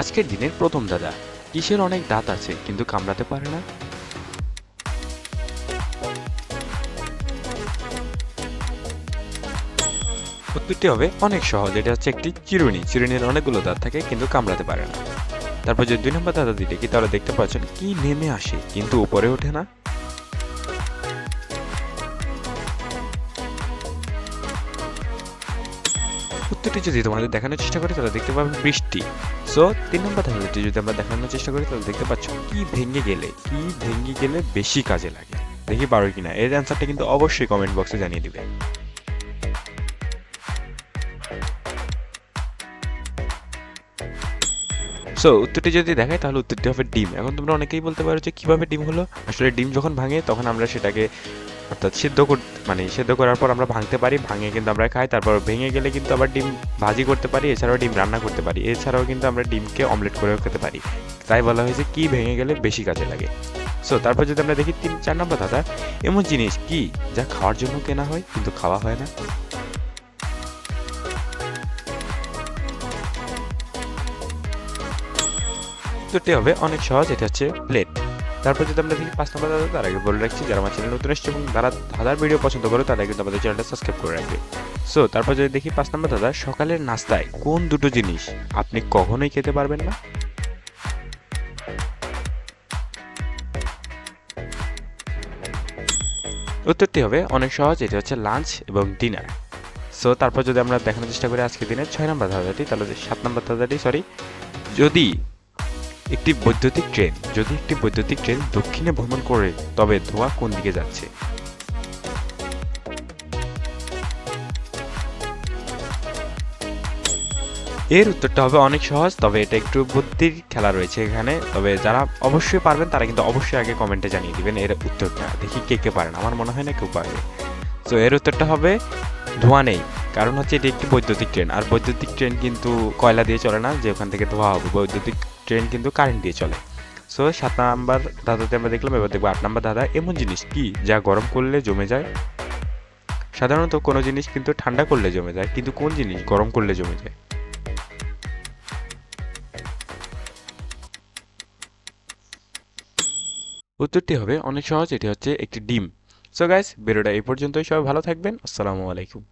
আজকের দিনের প্রথম দাদা। কিসের অনেক দাঁত আছে, কিন্তু কামড়াতে পারে না? উত্তরটি হবে অনেক সহজ। এটা হচ্ছে একটি চিরুনি। চিরুনির অনেকগুলো দাঁত থাকে, কিন্তু কামড়াতে পারে না। তারপর যে দুই নম্বর দাদা দিতে কি, তাহলে দেখতে পাচ্ছেন কি নেমে আসে, কিন্তু উপরে ওঠে না। উত্তরটি যদি তোমাদের দেখানোর চেষ্টা করি, তাহলে দেখতে পাবে বৃষ্টি। সো তিন নম্বর ধাঁধাটি যদি আমরা দেখানোর চেষ্টা করি, তাহলে দেখতে পাচ্ছ কি ভেঙে গেলে, কি ভেঙে গেলে বেশি কাজে লাগে। দেখি পারো কিনা? এর অ্যান্সারটা কিন্তু অবশ্যই কমেন্ট বক্সে জানিয়ে দিবে। সো উত্তরটি যদি দেখায় তাহলে উত্তরটি হবে ডিম। এখন তোমরা অনেকেই বলতে পারো যে কীভাবে ডিম হলো। আসলে ডিম যখন ভাঙে, তখন আমরা সেটাকে অর্থাৎ সিদ্ধ মানে সিদ্ধ করার পর আমরা ভাঙতে পারি, ভাঙে কিন্তু আমরা খাই, তারপর ভেঙে গেলে কিন্তু আবার ডিম ভাজি করতে পারি, এছাড়াও ডিম রান্না করতে পারি, এছাড়াও কিন্তু আমরা ডিমকে অমলেট করেও খেতে পারি। তাই বলা হয়েছে কি ভেঙে গেলে বেশি কাজে লাগে। সো তারপর যদি আমরা দেখি তিন, চার নম্বর দাদা এমন জিনিস কি যা খাওয়ার জন্য কেনা হয় কিন্তু খাওয়া হয় না? উত্তরটি হবে অনেক সহজ, এটা হচ্ছে প্লেট তারপর যদি আমরা দেখি পাঁচ নম্বর দাদা তার আগে বলে রাখছি, যারা আমার চ্যানেল নতুন এসছে এবং যারা ধাঁধার ভিডিও পছন্দ করে, তারা কিন্তু আমাদের চ্যানেলটা সাবস্ক্রাইব করে রাখবে। সো তারপর যদি দেখি পাঁচ নম্বর দাদা সকালের নাস্তায় কোন দুটো জিনিস আপনি কখনোই খেতে পারবেন না? উত্তরটি হবে অনেক সহজ, এটি হচ্ছে লাঞ্চ এবং ডিনার সো তারপর যদি আমরা দেখানোর চেষ্টা করি আজকে দিনের, ছয় নম্বর ধাঁধাটি তাহলে সাত নম্বর ধাঁধাটি সরি যদি একটি বৈদ্যুতিক ট্রেন। যদি একটি বৈদ্যুতিক ট্রেন দক্ষিণে ভ্রমণ করে, তবে ধোঁয়া কোন দিকে যাচ্ছে? এর উত্তরটা হবে অনেক সহজ, তবে এটা একটু বুদ্ধির খেলা রয়েছে এখানে। তবে যারা অবশ্যই পারবেন, তারা কিন্তু অবশ্যই আগে কমেন্টে জানিয়ে দিবেন এর উত্তরটা। দেখি কে কে পারেন। আমার মনে হয় না কেউ পারবে তো এর উত্তরটা হবে, ধোঁয়া নেই। কারণ হচ্ছে এটি একটি বৈদ্যুতিক ট্রেন। আর বৈদ্যুতিক ট্রেন কিন্তু কয়লা দিয়ে চলে না, যে ওখান থেকে ধোঁয়া হবে। বৈদ্যুতিক ট্রেন কিন্তু কারেন্ট দিয়ে চলে। সো সাত নাম্বার ধাঁধাতে আমরা দেখলাম, এবার দেখব আট নাম্বার ধাঁধা এমন জিনিস কি যা গরম করলে জমে যায়? সাধারণত কোনো জিনিস কিন্তু ঠান্ডা করলে জমে যায়, কিন্তু কোন জিনিস গরম করলে জমে যায়? উত্তরটি হবে, অনেক সহজ, এটি হচ্ছে একটি ডিম। সো গাইস ভিডিওটা এই পর্যন্তই। সবাই ভালো থাকবেন। আসসালামু আলাইকুম।